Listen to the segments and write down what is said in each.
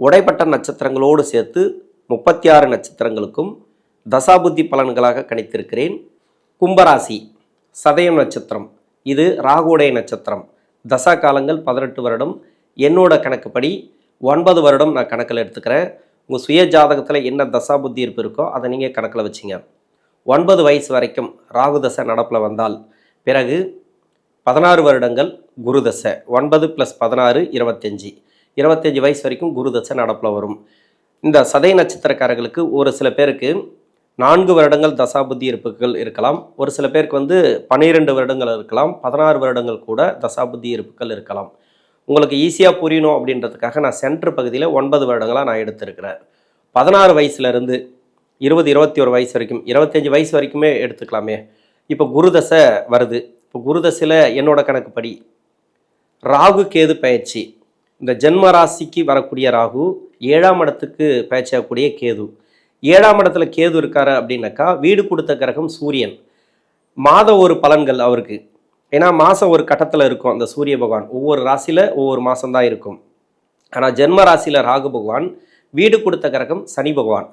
உடைப்பட்ட நட்சத்திரங்களோடு சேர்த்து முப்பத்தி ஆறு நட்சத்திரங்களுக்கும் தசாபுத்தி பலன்களாக கணித்திருக்கிறேன். கும்பராசி சதயம் நட்சத்திரம். இது ராகுடைய நட்சத்திரம். தசா காலங்கள் பதினெட்டு வருடம். என்னோட கணக்குப்படி ஒன்பது வருடம் நான் கணக்கில் எடுத்துக்கிறேன். உங்கள் சுய ஜாதகத்தில் என்ன தசா புத்தி இருப்பு இருக்கோ அதை நீங்கள் கணக்கில் வச்சிங்க. ஒன்பது வயசு வரைக்கும் ராகு தசை நடப்பில் வந்தால் பிறகு பதினாறு வருடங்கள் குரு தசை. ஒன்பது ப்ளஸ் பதினாறு இருபத்தஞ்சி. இருபத்தஞ்சி வயசு வரைக்கும் குரு தசை நடப்பில் வரும். இந்த சதய நட்சத்திரக்காரர்களுக்கு ஒரு சில பேருக்கு நான்கு வருடங்கள் தசாபுத்தி இருப்புகள் இருக்கலாம். ஒரு சில பேருக்கு வந்து பன்னிரெண்டு வருடங்கள் இருக்கலாம். பதினாறு வருடங்கள் கூட தசாபுத்தி இருப்புகள் இருக்கலாம். உங்களுக்கு ஈஸியாக புரியணும் அப்படின்றதுக்காக நான் சென்டர் பகுதியில் ஒன்பது வருடங்களாக நான் எடுத்திருக்கிறேன். பதினாறு வயசுலேருந்து இருபது இருபத்தி ஒரு வயசு வரைக்கும் இருபத்தஞ்சி வயசு வரைக்குமே எடுத்துக்கலாமே. இப்போ குருதசை வருது. இப்போ குருதசையில் என்னோட கணக்குப்படி ராகு கேது பயிற்சி. இந்த ஜென்ம ராசிக்கு வரக்கூடிய ராகு ஏழாம் இடத்துக்கு பயிற்சியாகக்கூடிய கேது. ஏழாம் இடத்துல கேது இருக்காரு அப்படின்னாக்கா வீடு கொடுத்த கிரகம் சூரியன். மாத ஒரு பலன்கள் அவருக்கு. ஏன்னா மாதம் ஒரு கட்டத்தில் இருக்கும் அந்த சூரிய பகவான். ஒவ்வொரு ராசியில் ஒவ்வொரு மாதம்தான் இருக்கும். ஆனால் ஜென்ம ராசியில் ராகு பகவான் வீடு கொடுத்த கிரகம் சனி பகவான்.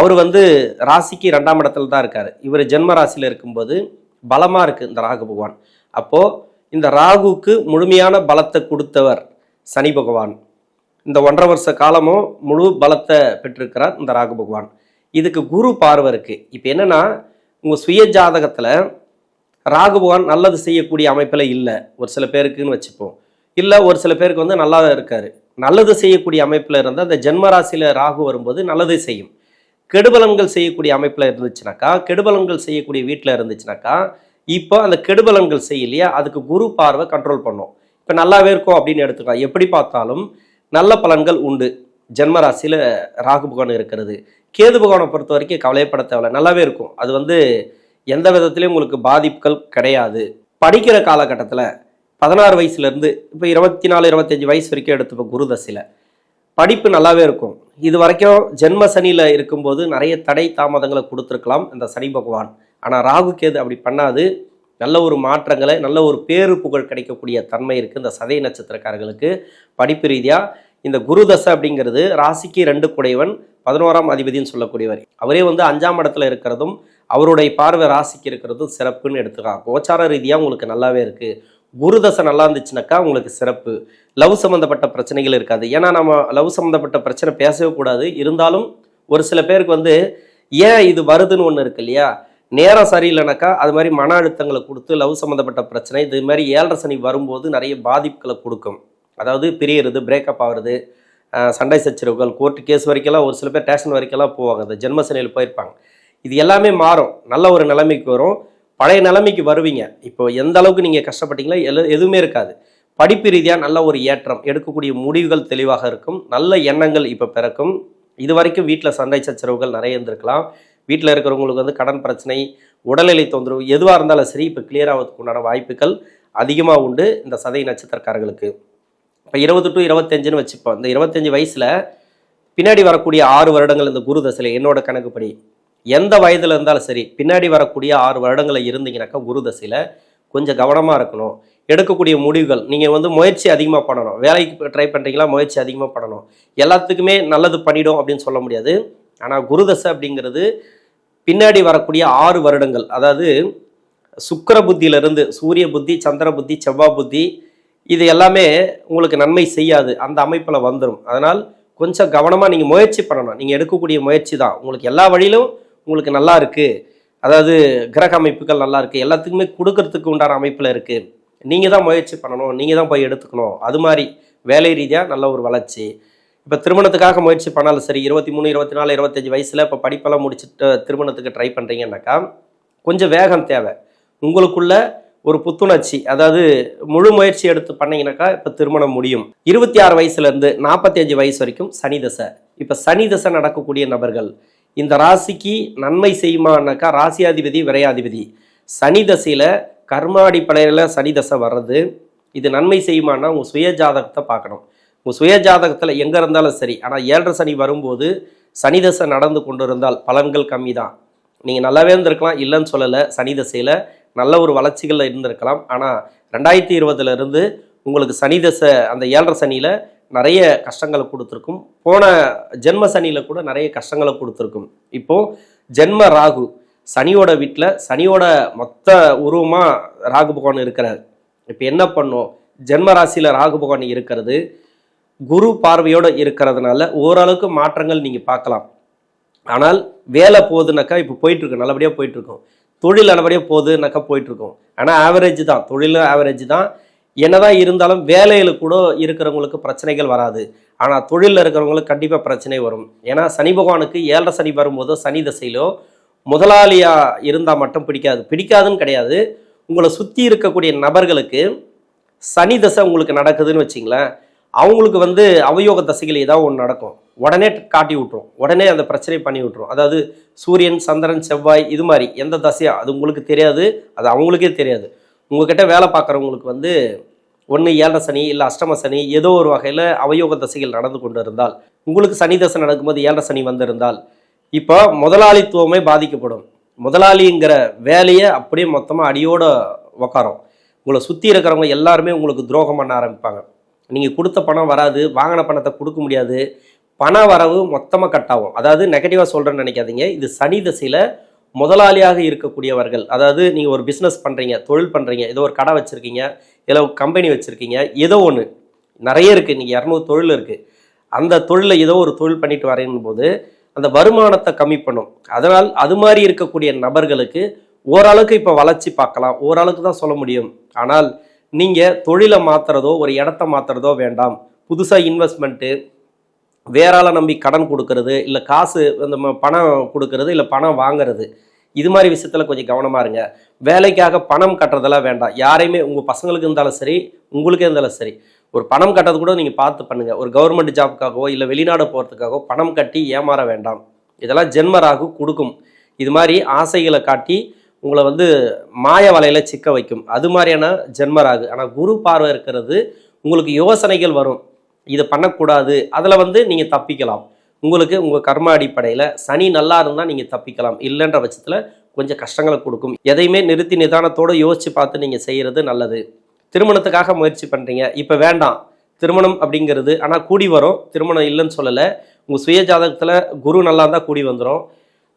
அவர் வந்து ராசிக்கு ரெண்டாம் இடத்துல தான் இருக்கார். இவர் ஜென்ம ராசியில் இருக்கும்போது பலமாக இருக்குது இந்த ராகு பகவான். அப்போது இந்த ராகுக்கு முழுமையான பலத்தை கொடுத்தவர் சனி பகவான். இந்த ஒன்றரை வருஷ காலமும் முழு பலத்தை பெற்றிருக்கிறார் இந்த ராகு பகவான். இதுக்கு குரு பார்வை இருக்குது இப்போ என்னென்னா உங்கள் சுய ஜாதகத்தில் ராகு பகவான் நல்லது செய்யக்கூடிய அமைப்பில் இல்லை. ஒரு சில பேருக்குன்னு வச்சுப்போம். இல்லை ஒரு சில பேருக்கு வந்து நல்லா இருக்கார். நல்லது செய்யக்கூடிய அமைப்பில் இருந்தால் அந்த ஜென்மராசியில் ராகு வரும்போது நல்லது செய்யும். கெடுபலன்கள் செய்யக்கூடிய அமைப்பில் இருந்துச்சுனாக்கா கெடுபலன்கள் செய்யக்கூடிய வீட்டில் இருந்துச்சுனாக்கா இப்போ அந்த கெடுபலன்கள் செய்யலையா அதுக்கு குரு பார்வை கண்ட்ரோல் பண்ணும். இப்போ நல்லாவே இருக்கும் அப்படின்னு எடுத்துக்கலாம் எப்படி பார்த்தாலும் நல்ல பலன்கள் உண்டு. ஜென்ம ராசியில் ராகு பகவான் இருக்கிறது. கேது பகவானை பொறுத்த வரைக்கும் கவலைப்பட தேவையில்ல. நல்லாவே இருக்கும். அது வந்து எந்த விதத்துலையும் உங்களுக்கு பாதிப்புகள் கிடையாது. படிக்கிற காலகட்டத்தில் பதினாறு வயசுலேருந்து இப்போ இருபத்தி நாலு இருபத்தஞ்சி வயசு வரைக்கும் எடுத்துப்போம் குரு தசையில் படிப்பு நல்லாவே இருக்கும். இது வரைக்கும் ஜென்ம சனியில் இருக்கும்போது நிறைய தடை தாமதங்களை கொடுத்துருக்கலாம் இந்த சனி பகவான். ஆனால் ராகு கேது அப்படி பண்ணாது. நல்ல ஒரு மாற்றங்களை நல்ல ஒரு பேரு புகழ் கிடைக்கக்கூடிய தன்மை இருக்குது இந்த சதய நட்சத்திரக்காரர்களுக்கு. படிப்பு ரீதியாக இந்த குரு தசை அப்படிங்கிறது ராசிக்கு ரெண்டு குடைவன் பதினோராம் அதிபதினு சொல்லக்கூடியவர். அவரே வந்து அஞ்சாம் இடத்துல இருக்கிறதும் அவருடைய பார்வை ராசிக்கு இருக்கிறதும் சிறப்புன்னு எடுத்துக்கலாம். கோச்சார ரீதியாக உங்களுக்கு நல்லாவே இருக்குது குரு தசை நல்லா இருந்துச்சுனாக்கா உங்களுக்கு சிறப்பு. லவ் சம்மந்தப்பட்ட பிரச்சனைகள் இருக்காது. ஏன்னா நம்ம லவ் சம்மந்தப்பட்ட பிரச்சனை பேசவே கூடாது. இருந்தாலும் ஒரு சில பேருக்கு வந்து ஏன் இது வருதுன்னு ஒன்று இருக்கு இல்லையா? நேரம் சரியில்லைனாக்கா அது மாதிரி மன அழுத்தங்களை கொடுத்து லவ் சம்மந்தப்பட்ட பிரச்சனை இது மாதிரி ஏழரை சனி வரும்போது நிறைய பாதிப்புகளை கொடுக்கும். அதாவது பிரியறது பிரேக்கப் ஆகிறது சண்டை சச்சரவுகள் கோர்ட்டு கேஸ் வரைக்கெல்லாம் ஒரு சில பேர் ஸ்டேஷன் வரைக்கெல்லாம் போவாங்க. அந்த ஜென்மசனியில் போயிருப்பாங்க. இது எல்லாமே மாறும். நல்ல ஒரு நிலைமைக்கு வரும். பழைய நிலைமைக்கு வருவீங்க. இப்போ எந்த அளவுக்கு நீங்கள் கஷ்டப்பட்டீங்களோ எல் எதுவுமே இருக்காது. படிப்பு ரீதியாக நல்ல ஒரு ஏற்றம் எடுக்கக்கூடிய முடிவுகள் தெளிவாக இருக்கும். நல்ல எண்ணங்கள் இப்போ பிறக்கும். இது வரைக்கும் வீட்டில் சண்டை சச்சரவுகள் நிறைய இருந்திருக்கலாம். வீட்டில் இருக்கிறவங்களுக்கு வந்து கடன் பிரச்சனை உடல்நிலை தொந்தரவு எதுவாக இருந்தாலும் சரி இப்போ கிளியர் ஆகிறதுக்கு உண்டான வாய்ப்புகள் அதிகமாக உண்டு இந்த சதை நட்சத்திரக்காரர்களுக்கு. இப்போ இருபது டு இருபத்தஞ்சுன்னு வச்சுப்போம். இந்த இருபத்தஞ்சு வயசில் பின்னாடி வரக்கூடிய ஆறு வருடங்கள் இந்த குரு தசையில் என்னோட கணக்குப்படி. எந்த வயதில் இருந்தாலும் சரி பின்னாடி வரக்கூடிய ஆறு வருடங்களில் இருந்தீங்கன்னாக்கா குரு தசையில் கொஞ்சம் கவனமாக இருக்கணும். எடுக்கக்கூடிய முடிவுகள் நீங்கள் வந்து முயற்சி அதிகமாக பண்ணணும். வேலைக்கு ட்ரை பண்ணுறீங்களா முயற்சி அதிகமாக பண்ணணும். எல்லாத்துக்குமே நல்லது பண்ணிடும் அப்படின்னு சொல்ல முடியாது. ஆனால் குருதசை அப்படிங்கிறது பின்னாடி வரக்கூடிய ஆறு வருடங்கள் அதாவது சுக்கிர புத்தியிலிருந்து சூரிய புத்தி சந்திர புத்தி செவ்வாய் புத்தி இது எல்லாமே உங்களுக்கு நன்மை செய்யாது. அந்த அமைப்பில் வந்துடும் அதனால் கொஞ்சம் கவனமாக நீங்கள் முயற்சி பண்ணணும். நீங்கள் எடுக்கக்கூடிய முயற்சி தான். உங்களுக்கு எல்லா வழியிலும் உங்களுக்கு நல்லா இருக்குது அதாவது கிரக அமைப்புகள் நல்லா இருக்குது எல்லாத்துக்குமே கொடுக்கறதுக்கு உண்டான அமைப்பில் இருக்குது நீங்கள் தான் முயற்சி பண்ணணும். நீங்கள் தான் போய் எடுத்துக்கணும். அது மாதிரி வேலை ரீதியாக நல்ல ஒரு வளர்ச்சி. இப்போ திருமணத்துக்காக முயற்சி பண்ணாலும் சரி இருபத்தி மூணு இருபத்தி நாலு இருபத்தஞ்சி வயசில் இப்போ படிப்பெல்லாம் முடிச்சுட்டு திருமணத்துக்கு ட்ரை பண்ணுறீங்கன்னாக்கா கொஞ்சம் வேகம் தேவை. உங்களுக்குள்ள ஒரு புத்துணர்ச்சி அதாவது முழு முயற்சி எடுத்து பண்ணீங்கன்னாக்கா இப்போ திருமணம் முடியும். இருபத்தி ஆறு வயசுலேருந்து நாற்பத்தி அஞ்சு வயசு வரைக்கும் சனி தசை. இப்போ சனி தசை நடக்கக்கூடிய நபர்கள் இந்த ராசிக்கு நன்மை செய்யுமானாக்கா ராசியாதிபதி விரையாதிபதி. சனி தசையில் கர்ம சனி தசை வர்றது இது நன்மை செய்யுமானா உங்கள் சுய ஜாதகத்தை பார்க்கணும். உங்கள் சுய ஜாதகத்தில் எங்கே இருந்தாலும் சரி. ஆனால் ஏழரை சனி வரும்போது சனி தசை நடந்து கொண்டு இருந்தால் பலன்கள் கம்மி தான் நீங்கள் நல்லாவே இருந்திருக்கலாம் இல்லைன்னு சொல்லலை சனி தசையில் நல்ல ஒரு வளர்ச்சிகளில் இருந்திருக்கலாம். ஆனால் ரெண்டாயிரத்தி இருபதுலேருந்து உங்களுக்கு சனி தசை அந்த ஏழரை சனியில் நிறைய கஷ்டங்களை கொடுத்துருக்கும். போன ஜென்ம சனியில் கூட நிறைய கஷ்டங்களை கொடுத்துருக்கும். இப்போது ஜென்ம ராகு சனியோட வீட்டில் சனியோட மொத்த உருவமாக ராகு பகவான் இருக்கிறார். இப்போ என்ன பண்ணும் ஜென்ம ராசியில் ராகு பகவான் இருக்கிறது. குரு பார்வையோடு இருக்கிறதுனால ஓரளவுக்கு மாற்றங்கள் நீங்கள் பார்க்கலாம். ஆனால் வேலை போகுதுனாக்கா இப்போ போயிட்டுருக்கோம் நல்லபடியாக போயிட்டுருக்கும். தொழில் நல்லபடியாக போகுதுனாக்கா போயிட்டுருக்கும். ஆனால் ஆவரேஜ் தான் தொழிலும் ஆவரேஜ் தான். என்னதான் இருந்தாலும் வேலையில் கூட இருக்கிறவங்களுக்கு பிரச்சனைகள் வராது. ஆனால் தொழிலில் இருக்கிறவங்களுக்கு கண்டிப்பாக பிரச்சனை வரும். ஏன்னா சனி பகவானுக்கு ஏழரை சனி வரும்போதோ சனி தசையிலோ முதலாளியாக இருந்தால் மட்டும் பிடிக்காது. பிடிக்காதுன்னு கிடையாது. உங்களை சுற்றி இருக்கக்கூடிய நபர்களுக்கு சனி தசை உங்களுக்கு நடக்குதுன்னு வச்சிங்களேன் அவங்களுக்கு வந்து அவயோக தசைகள் ஏதாவது ஒன்று நடக்கும். உடனே காட்டி விட்ரும் உடனே அந்த பிரச்சனை பண்ணி விட்ரும் அதாவது சூரியன் சந்திரன் செவ்வாய் இது மாதிரி எந்த தசையா அது உங்களுக்கு தெரியாது அது அவங்களுக்கே தெரியாது. உங்ககிட்ட வேலை பார்க்குறவங்களுக்கு வந்து ஒன்று ஏழரை சனி இல்லை அஷ்டம சனி ஏதோ ஒரு வகையில் அவயோக தசைகள் நடந்து கொண்டு இருந்தால் உங்களுக்கு சனி தசை நடக்கும்போது ஏழரை சனி வந்திருந்தால் இப்போ முதலாளித்துவமே பாதிக்கப்படும். முதலாளிங்கிற வேலையை அப்படியே மொத்தமாக அடியோடு உக்காரும். உங்களை சுற்றி இருக்கிறவங்க எல்லாருமே உங்களுக்கு துரோகம் பண்ண ஆரம்பிப்பாங்க. நீங்கள் கொடுத்த பணம் வராது வாங்கின பணத்தை கொடுக்க முடியாது. பண வரவு மொத்தமாக கட் ஆகும். அதாவது நெகட்டிவாக சொல்கிறேன்னு நினைக்காதீங்க. இது சனி தசையில் முதலாளியாக இருக்கக்கூடியவர்கள். அதாவது நீங்கள் ஒரு பிஸ்னஸ் பண்ணுறீங்க தொழில் பண்ணுறீங்க ஏதோ ஒரு கடை வச்சுருக்கீங்க ஏதோ கம்பெனி வச்சுருக்கீங்க ஏதோ ஒன்று நிறைய இருக்குது இன்றைக்கி இரநூறு தொழில் இருக்குது அந்த தொழிலில் ஏதோ ஒரு தொழில் பண்ணிட்டு வரேன் போது அந்த வருமானத்தை கம்மி பண்ணும். அதனால் அது மாதிரி இருக்கக்கூடிய நபர்களுக்கு ஓரளவுக்கு இப்போ வளர்ச்சி பார்க்கலாம். ஓரளவுக்கு தான் சொல்ல முடியும். ஆனால் நீங்கள் தொழிலை மாற்றுறதோ ஒரு இடத்த மாற்றுறதோ வேண்டாம். புதுசாக இன்வெஸ்ட்மெண்ட்டு வேறால நம்பி கடன் கொடுக்கறது இல்லை காசு இந்த ம- பணம் கொடுக்கறது இல்லை பணம் வாங்குறது. இது மாதிரி விஷயத்தில் கொஞ்சம் கவனமாக இருங்க. வேலைக்காக பணம் கட்டுறதெல்லாம் வேண்டாம். யாரையுமே உங்கள் பசங்களுக்கு இருந்தாலும் சரி உங்களுக்கே இருந்தாலும் சரி ஒரு பணம் கட்டுறது கூட நீங்கள் பார்த்து பண்ணுங்கள் ஒரு கவர்மெண்ட் ஜாப்புக்காகவோ இல்லை வெளிநாடு போகிறதுக்காகவோ பணம் கட்டி ஏமாற வேண்டாம். இதெல்லாம் ஜென்மராகு கொடுக்கும். இது மாதிரி ஆசைகளை காட்டி உங்களை வந்து மாய வலையில சிக்க வைக்கும். அது மாதிரியான ஜென்மராகு ஆனால் குரு பார்வை இருக்கிறது உங்களுக்கு யோசனைகள் வரும். இதை பண்ணக்கூடாது. அதில் வந்து நீங்கள் தப்பிக்கலாம். உங்களுக்கு உங்கள் கர்ம அடிப்படையில் சனி நல்லா இருந்தால் நீங்கள் தப்பிக்கலாம். இல்லைன்ற பட்சத்தில் கொஞ்சம் கஷ்டங்களை கொடுக்கும். எதையுமே நிறுத்தி நிதானத்தோடு யோசித்து பார்த்து நீங்கள் செய்கிறது நல்லது. திருமணத்துக்காக முயற்சி பண்ணுறீங்க இப்போ வேண்டாம். திருமணம் அப்படிங்கிறது ஆனால் கூடி வரும். திருமணம் இல்லைன்னு சொல்லலை. உங்கள் சுய ஜாதகத்தில் குரு நல்லா இருந்தால் கூடி வந்துடும்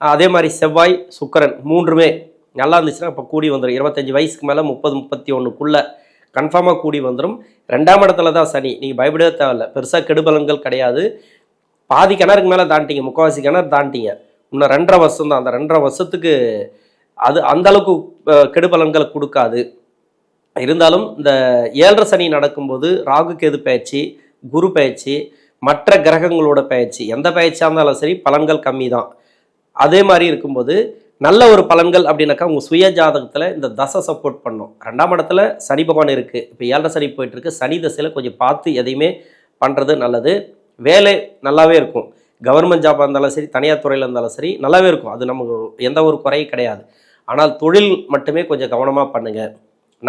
அதே மாதிரி செவ்வாய் சுக்கரன் மூன்றுமே நல்லா இருந்துச்சுன்னா இப்போ கூடி வந்துடும் இருபத்தஞ்சி வயசுக்கு மேலே முப்பது முப்பத்தி ஒன்றுக்குள்ளே கன்ஃபார்மாக கூடி வந்துடும் ரெண்டாம் இடத்துல தான் சனி. நீங்கள் பயப்படவே தேவையில்ல. பெருசாக கெடுபலங்கள் கிடையாது. பாதி கிணறுக்கு மேலே தாண்டிங்க முக்கால்வாசி கிணறு தாண்டிங்க. இன்னும் ரெண்டரை வருஷம் தான். அந்த ரெண்டரை வருஷத்துக்கு அது அந்த அளவுக்கு கொடுக்காது. இருந்தாலும் இந்த ஏழரை சனி நடக்கும்போது ராகு கேது பயிற்சி குரு பயிற்சி மற்ற கிரகங்களோட பயிற்சி எந்த பயிற்சியாக இருந்தாலும் சரி பலன்கள் கம்மி தான் அதே மாதிரி இருக்கும்போது நல்ல ஒரு பலன்கள் அப்படின்னாக்கா உங்கள் சுய ஜாதகத்தில் இந்த தசை சப்போர்ட் பண்ணும். ரெண்டாம் இடத்துல சனி பகவான் இருக்குது இப்போ ஏழரை சனி போயிட்டு இருக்கு சனி தசையில் கொஞ்சம் பார்த்து எதையுமே பண்ணுறது நல்லது. வேலை நல்லாவே இருக்கும். கவர்மெண்ட் ஜாபாக இருந்தாலும் சரி தனியார் துறையில் இருந்தாலும் சரி நல்லாவே இருக்கும். அது நமக்கு எந்த ஒரு குறையும் கிடையாது. ஆனால் தொழில் மட்டுமே கொஞ்சம் கவனமாக பண்ணுங்கள்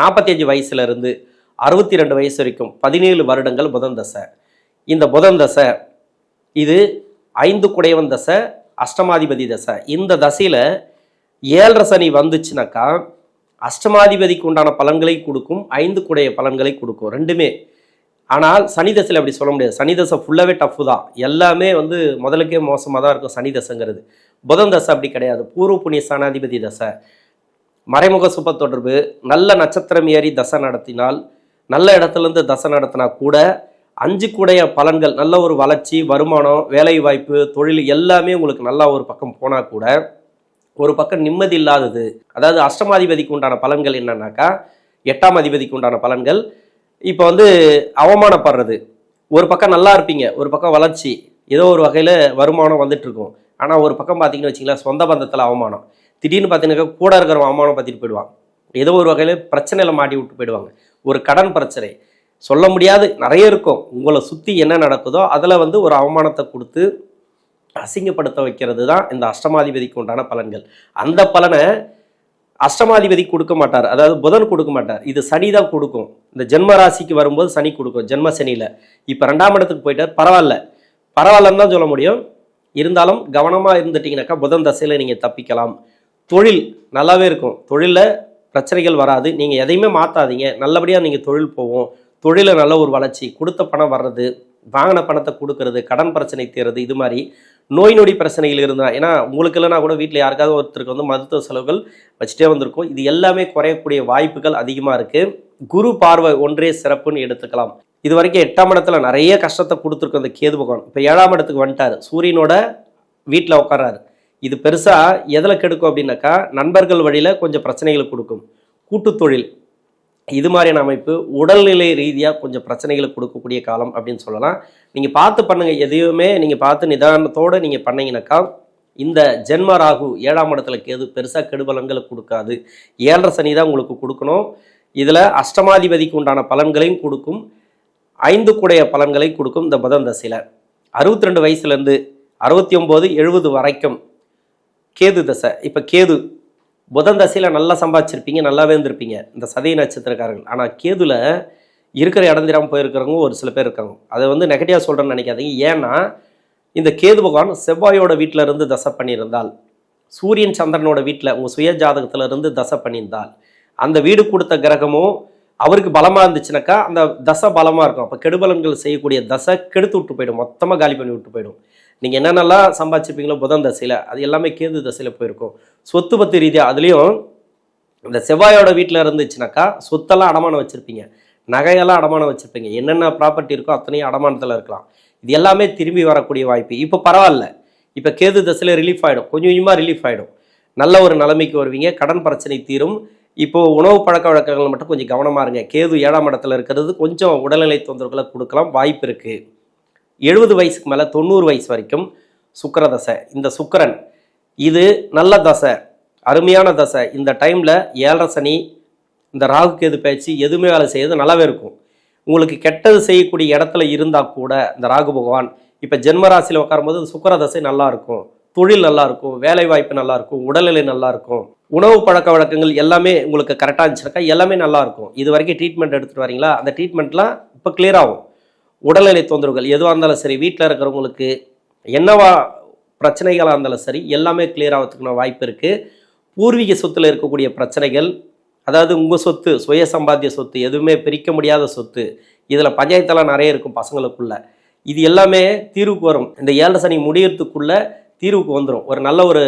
நாற்பத்தஞ்சு வயசுலேருந்து அறுபத்தி ரெண்டு வயசு வரைக்கும் பதினேழு வருடங்கள் புதன் தசை. இந்த புதன் தசை இது ஐந்து குடையவன் தசை அஷ்டமாதிபதி தசை. இந்த தசையில் ஏழரை சனி வந்துச்சுனாக்கா அஷ்டமாதிபதிக்கு உண்டான பலன்களை கொடுக்கும் ஐந்து குடைய பலன்களை கொடுக்கும் ரெண்டுமே. ஆனால் சனி தசையில் அப்படி சொல்ல முடியாது. சனி தசை ஃபுல்லாகவே டஃப்பு தான். எல்லாமே வந்து முதலுக்கே மோசமாக தான் இருக்கும் சனி தசைங்கிறது. புதன் தசை அப்படி கிடையாது. பூர்வ புண்ணிய சனாதிபதி தசை. மறைமுக சுப தொடர்பு நல்ல நட்சத்திரம் ஏறி தசை நடத்தினால் நல்ல இடத்துலேருந்து தசை நடத்தினா கூட அஞ்சு கூடைய பலன்கள் நல்ல ஒரு வளர்ச்சி வருமானம் வேலை வாய்ப்பு தொழில் எல்லாமே உங்களுக்கு நல்லா ஒரு பக்கம் போனால் கூட ஒரு பக்கம் நிம்மதி இல்லாதது. அதாவது அஷ்டமாதிபதிக்கு உண்டான பலன்கள் என்னன்னாக்கா எட்டாம் அதிபதிக்கு உண்டான பலன்கள். இப்போ வந்து அவமானப்படுறது. ஒரு பக்கம் நல்லா இருப்பீங்க ஒரு பக்கம் வளர்ச்சி. ஏதோ ஒரு வகையில் வருமானம் வந்துட்டுருக்கும். ஆனால் ஒரு பக்கம் பார்த்தீங்கன்னு வச்சிங்களேன் சொந்த பந்தத்தில் அவமானம். திடீர்னு பார்த்தீங்கன்னாக்கா கூட இருக்கிற அவமானம் பற்றிட்டு போயிடுவாங்க ஏதோ ஒரு வகையில் பிரச்சனையில் மாட்டி விட்டு போயிடுவாங்க. ஒரு கடன் பிரச்சனை. சொல்ல முடியாது நிறைய இருக்கும். உங்களை சுற்றி என்ன நடக்குதோ அதில் வந்து ஒரு அவமானத்தை கொடுத்து அசிங்கப்படுத்த வைக்கிறது தான் இந்த அஷ்டமாதிபதிக்கு உண்டான பலன்கள். அந்த பலனை அஷ்டமாதிபதி கொடுக்க மாட்டார். அதாவது புதன் கொடுக்க மாட்டார். இது சனி தான் கொடுக்கும். இந்த ஜென்ம ராசிக்கு வரும்போது சனி கொடுக்கும். ஜென்ம சனியில். இப்போ ரெண்டாம் இடத்துக்கு போயிட்டார். பரவாயில்ல. பரவாயில்லன்னு தான் சொல்ல முடியும். இருந்தாலும் கவனமாக இருந்துட்டிங்கனாக்கா புதன் தசையில் நீங்கள் தப்பிக்கலாம். தொழில் நல்லாவே இருக்கும். தொழிலில் பிரச்சனைகள் வராது. நீங்கள் எதையுமே மாற்றாதீங்க நல்லபடியாக நீங்கள் தொழில் போவோம். தொழிலில் நல்ல ஒரு வளர்ச்சி. கொடுத்த பணம் வர்றது வாங்கின பணத்தை கொடுக்கறது கடன் பிரச்சனை தீர்றது இது மாதிரி நோய் நொடி பிரச்சனைகள் இருந்தால் ஏன்னா உங்களுக்கு இல்லைனா கூட வீட்டில் யாருக்காவது ஒருத்தருக்கு வந்து மருத்துவ செலவுகள் வச்சுட்டே வந்திருக்கும். இது எல்லாமே குறையக்கூடிய வாய்ப்புகள் அதிகமாக இருக்குது குரு பார்வை ஒன்றே சிறப்புன்னு எடுத்துக்கலாம். இது வரைக்கும் எட்டாம் இடத்துல நிறைய கஷ்டத்தை கொடுத்துருக்கோம் இந்த கேது பகவான். இப்போ ஏழாம் இடத்துக்கு வந்துட்டார். சூரியனோட வீட்டில் உட்காராரு இது பெருசாக எதில் கெடுக்கும் அப்படின்னாக்கா நண்பர்கள் வழியில் கொஞ்சம் பிரச்சனைகளை கொடுக்கும். கூட்டுத்தொழில் இது மாதிரியான அமைப்பு உடல்நிலை ரீதியாக கொஞ்சம் பிரச்சனைகளை கொடுக்கக்கூடிய காலம் அப்படின்னு சொல்லலாம். நீங்கள் பார்த்து பண்ணுங்கள் எதையுமே நீங்கள் பார்த்து நிதானத்தோடு நீங்கள் பண்ணீங்கன்னாக்கா இந்த ஜென்ம ராகு ஏழாம் இடத்துல கேது பெருசாக கெடுபலன்களை கொடுக்காது. ஏழரை சனி தான் உங்களுக்கு கொடுக்கணும். இதில் அஷ்டமாதிபதிக்கு உண்டான பலன்களையும் கொடுக்கும். ஐந்து கூடைய பலன்களை கொடுக்கும் இந்த புதன் தசையில். அறுபத்தி ரெண்டு வயசுலேருந்து அறுபத்தி ஒம்பது எழுபது வரைக்கும் கேது தசை. இப்போ கேது புதன் தசையில் நல்லா சம்பாதிச்சிருப்பீங்க நல்லாவே இருந்திருப்பீங்க இந்த சதய நட்சத்திரக்காரர்கள். ஆனால் கேதுல இருக்கிற இடம் தெரியாமல் போயிருக்கிறவங்க ஒரு சில பேர் இருக்காங்க. அதை வந்து நெகட்டிவாக சொல்கிறேன்னு நினைக்காதீங்க. ஏன்னா இந்த கேது பகவான் செவ்வாயோட வீட்டில் இருந்து தசை பண்ணியிருந்தால் சூரியன் சந்திரனோட வீட்டில் உங்கள் சுய ஜாதகத்தில் இருந்து தசை பண்ணியிருந்தால் அந்த வீடு கொடுத்த கிரகமும் அவருக்கு பலமாக இருந்துச்சுனாக்கா அந்த தசை பலமாக இருக்கும். அப்போ கெடுபலன்கள் செய்யக்கூடிய தசை கெடுத்து விட்டு போயிடும். மொத்தமாக காலி பண்ணி விட்டு போயிடும். நீங்கள் என்னென்னலாம் சம்பாதிச்சிருப்பீங்களோ புதன் தசையில் அது எல்லாமே கேது தசையில் போயிருக்கும். சொத்து பத்து ரீதியாக அதுலேயும் இந்த செவ்வாயோட வீட்டில் இருந்துச்சுனாக்கா சொத்தெல்லாம் அடமானம் வச்சுருப்பீங்க. நகையெல்லாம் அடமானம் வச்சுருப்பீங்க. என்னென்ன ப்ராப்பர்ட்டி இருக்கோ அத்தனையும் அடமானத்தில் இருக்கலாம். இது எல்லாமே திரும்பி வரக்கூடிய வாய்ப்பு. இப்போ பரவாயில்ல. இப்போ கேது தசையில் ரிலீஃப் ஆகிடும் கொஞ்சம் கொஞ்சமாக ரிலீஃப் ஆகிடும் நல்ல ஒரு நிலைமைக்கு வருவீங்க. கடன் பிரச்சனை தீரும். இப்போ உணவு பழக்க வழக்கங்கள் மட்டும் கொஞ்சம் கவனமாக இருங்க. கேது ஏழாம் இடத்துல இருக்கிறது கொஞ்சம் உடல்நிலை தொந்தரவுகளை கொடுக்கலாம். வாய்ப்பு இருக்குது எழுபது வயசுக்கு மேலே தொண்ணூறு வயசு வரைக்கும் சுக்கர தசை. இந்த சுக்கரன் இது நல்ல தசை அருமையான தசை. இந்த டைமில் ஏழரை சனி இந்த ராகு கேது பயிற்சி எதுவுமே வேலை செய்யறது நல்லாவே இருக்கும். உங்களுக்கு கெட்டது செய்யக்கூடிய இடத்துல இருந்தால் கூட இந்த ராகு பகவான் இப்போ ஜென்மராசியில் உட்காரும்போது சுக்கர தசை நல்லா இருக்கும். தொழில் நல்லா இருக்கும் வேலை வாய்ப்பு நல்லா இருக்கும் உடல்நிலை நல்லா இருக்கும். உணவு பழக்க வழக்கங்கள் எல்லாமே உங்களுக்கு கரெக்டாக இருந்துச்சுனாக்கா எல்லாமே நல்லா இருக்கும். இது வரைக்கும் ட்ரீட்மெண்ட் எடுத்துகிட்டு வரீங்களா? அந்த ட்ரீட்மெண்ட்லாம் இப்போ கிளியர் ஆகும். உடல்நிலை தொந்தரவுகள் எதுவாக இருந்தாலும் சரி வீட்டில் இருக்கிறவங்களுக்கு என்னவா பிரச்சனைகளாக இருந்தாலும் சரி எல்லாமே கிளியர் ஆகிறதுக்குன வாய்ப்பு இருக்குது பூர்வீக சொத்தில் இருக்கக்கூடிய பிரச்சனைகள் அதாவது உங்கள் சொத்து சுய சம்பாத்திய சொத்து எதுவுமே பிரிக்க முடியாத சொத்து இதில் பஞ்சாயத்தெல்லாம் நிறைய இருக்கும் பசங்களுக்குள்ள. இது எல்லாமே தீர்வுக்கு வரும். இந்த ஏழரை சனி முடியறதுக்குள்ளே தீர்வுக்கு வந்துடும் ஒரு நல்ல ஒரு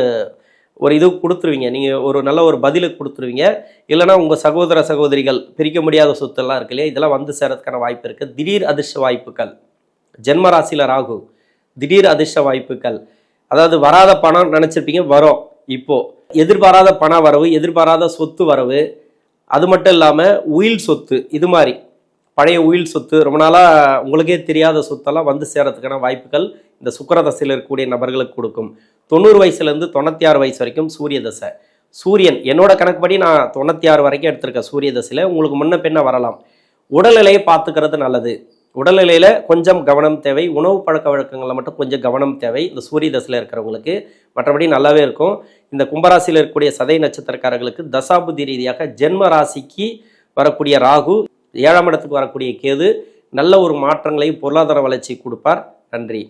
ஒரு இது கொடுத்துருவீங்க. நீங்கள் ஒரு நல்ல ஒரு பதிலுக்கு கொடுத்துருவீங்க. இல்லைனா உங்கள் சகோதர சகோதரிகள் பிரிக்க முடியாத சொத்தெல்லாம் இருக்கு இல்லையா? இதெல்லாம் வந்து சேரதுக்கான வாய்ப்பு இருக்குது திடீர் அதிர்ஷ்ட வாய்ப்புகள். ஜென்ம ராசியில் ராகு திடீர் அதிர்ஷ்ட வாய்ப்புகள். அதாவது வராத பணம் நினச்சிருப்பீங்க வரும். இப்போது எதிர்பாராத பண வரவு எதிர்பாராத சொத்து வரவு அது மட்டும் இல்லாமல் உயில் சொத்து இது மாதிரி. பழைய உயில் சொத்து ரொம்ப நாளாக உங்களுக்கே தெரியாத சொத்தெல்லாம் வந்து சேரத்துக்கான வாய்ப்புகள் இந்த சுக்கர தசையில் இருக்கக்கூடிய நபர்களுக்கு கொடுக்கும். தொண்ணூறு வயசுலேருந்து தொண்ணூற்றி ஆறு வயசு வரைக்கும் சூரிய தசை. சூரியன் என்னோட கணக்குப்படி நான் தொண்ணூற்றி ஆறு வரைக்கும் எடுத்திருக்கேன் சூரிய தசையில் உங்களுக்கு முன்ன பின்ன வரலாம். உடல்நிலையை பார்த்துக்கிறது நல்லது. உடல்நிலையில் கொஞ்சம் கவனம் தேவை. உணவு பழக்க வழக்கங்களில் மட்டும் கொஞ்சம் கவனம் தேவை. இந்த சூரிய தசையில் இருக்கிறவங்களுக்கு மற்றபடி நல்லாவே இருக்கும். இந்த கும்பராசியில் இருக்கக்கூடிய சதை நட்சத்திரக்காரர்களுக்கு தசாபுதி ரீதியாக ஜென்ம ராசிக்கு வரக்கூடிய ராகு ஏழாம் இடத்துக்கு வரக்கூடிய கேது நல்ல ஒரு மாற்றங்களை பொருளாதார வளர்ச்சி கொடுப்பார். நன்றி.